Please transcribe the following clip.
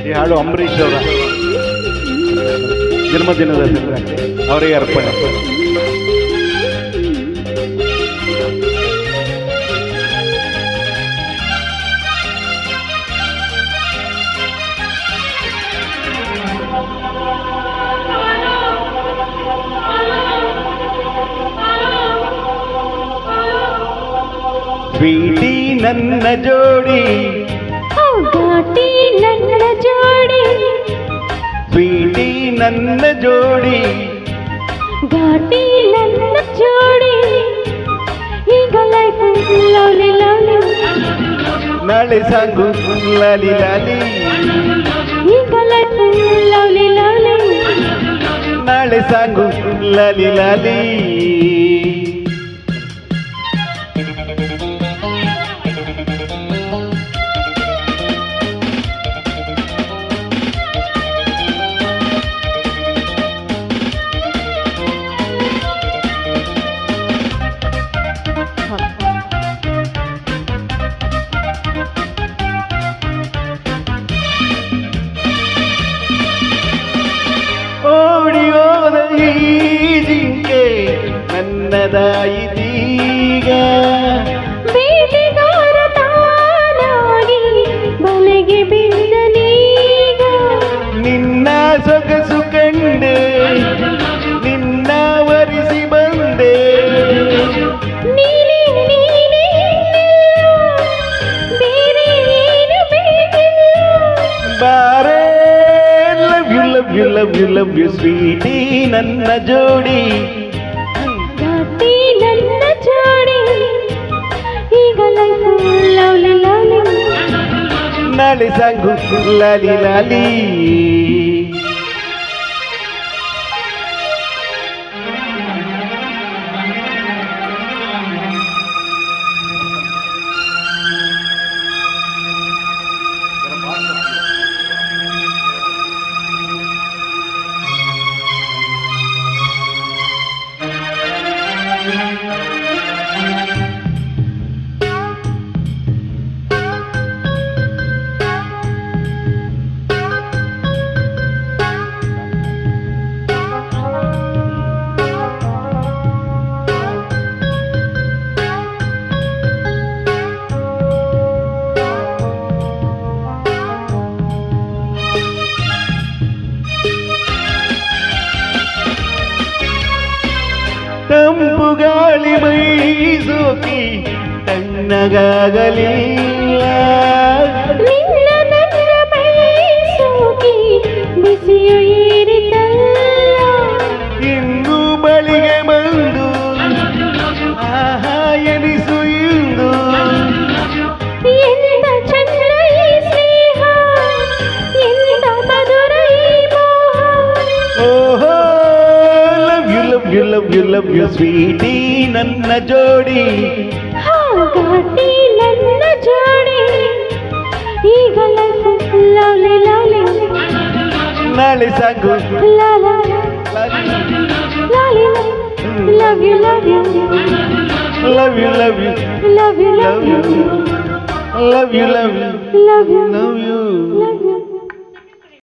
ಈ ಹಾಡು ಅಂಬರೀಷ್ ಅವರ ಜನ್ಮದಿನದ ಸಂದರ್ಭಕ್ಕೆ ಅವರಿಗೆ ಅರ್ಪಣೆ ಸ್ವೀಟಿ ನನ್ನ ಜೋಡಿ ಘಾಟಿ ನನ್ನ ಜೋಡಿ ಸ್ವೀಟಿ ನನ್ನ ಜೋಡಿ ಘಾಟಿ ನನ್ನ ಜೋಡಿ ಈಗ ಲೈಫ್ ಲವ್ಲಿ ಲವ್ಲಿ ನಾಳೆ ಸಾಂಗು ಲಾಲಿ ಲಾಲಿ ಈಗ ಲೈಫ್ ಲವ್ಲಿ ಲವ್ಲಿ ನಾಳೆ ಸಾಂಗು ಲಾಲಿ ಲಾಲಿ ನನ್ನದಾಯಿತೀಗ ಬೇಟೆಗಾರ ಬಲೆಗೆ ಬಿದ್ದನೀಗ ನಿನ್ನ ಸೊಗಸು ಕಂಡೆ ನಿನ್ನ ವರಿಸಿ ಬಂದೆ. ಬಾರೆ love you love you love you love you sweetie ನನ್ನ ಜೋಡಿ. লালি সাঙ্গু লালি লালি ಗಾಳಿ ಮೈ ಸೋಕಿ ತಣ್ಣಗಾಗಲಿಲ್ಲ ನಿನ್ನ ನನ್ನ ಬಯಸೋಗಿ ಬಿಸಿಯು ಏರಿತಲ್ಲ ಇಂದು ಬಳಿಗೆ ಬಂದು ಆಹಾ ಎನಿಸು ಇಂದು ಎಂತ ಚಂದ ಈ ಸ್ನೇಹ ಎಂತ ಮಧುರ ಈ ಮೋಹ ಓಹೋ love you love you love you love you sweetie ನನ್ನ ಜೋಡಿ ಹಾಗಾಗಿ ನನ್ನ ಜೋಡಿ ಈಗ ಲೈಫ್ ಲವ್ಲಿ ಲವ್ಲಿ ನಾಳೆ ಸಾಗು ಲಾಲ ಲಾಲಿ love you love you love you love you love you love love you you love you love you love you love you love